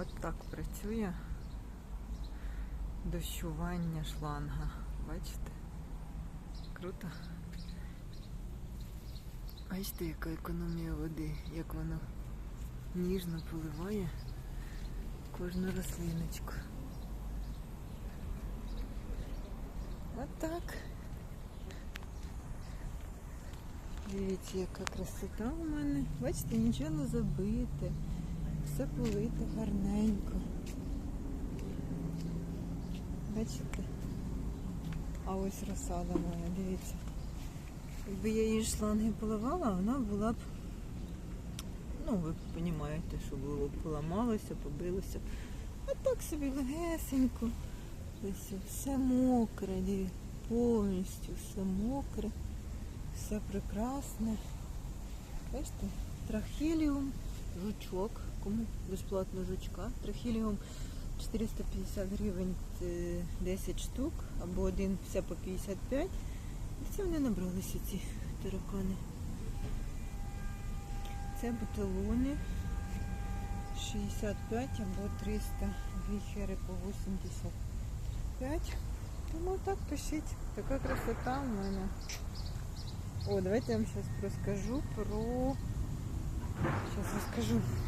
От так працює дощування шланга. Бачите? Круто. Бачите, яка економія води, як воно ніжно поливає кожну рослиночку. От так. Дивіться, яка красота у мене. Бачите, нічого не забите. Все полите гарненько. Бачите? А ось розсада моя, дивіться. Якби я її шланги поливала, вона була б, ну, ви розумієте, що було б поламалося, побилося. А так собі легесенько. Ось все мокре, дивіться, повністю все мокре, все прекрасне. Бачите, трахіліум, жучок, кому безплатно жучка. Трахіліум 450 гривень це 10 штук, або один все по 55. І це вони набралися ці таракани. Це бутилони 65 або 300 віхери по 85. Тому так пишіть. Така красота в мене. О, давайте я вам зараз розкажу про. Зараз розкажу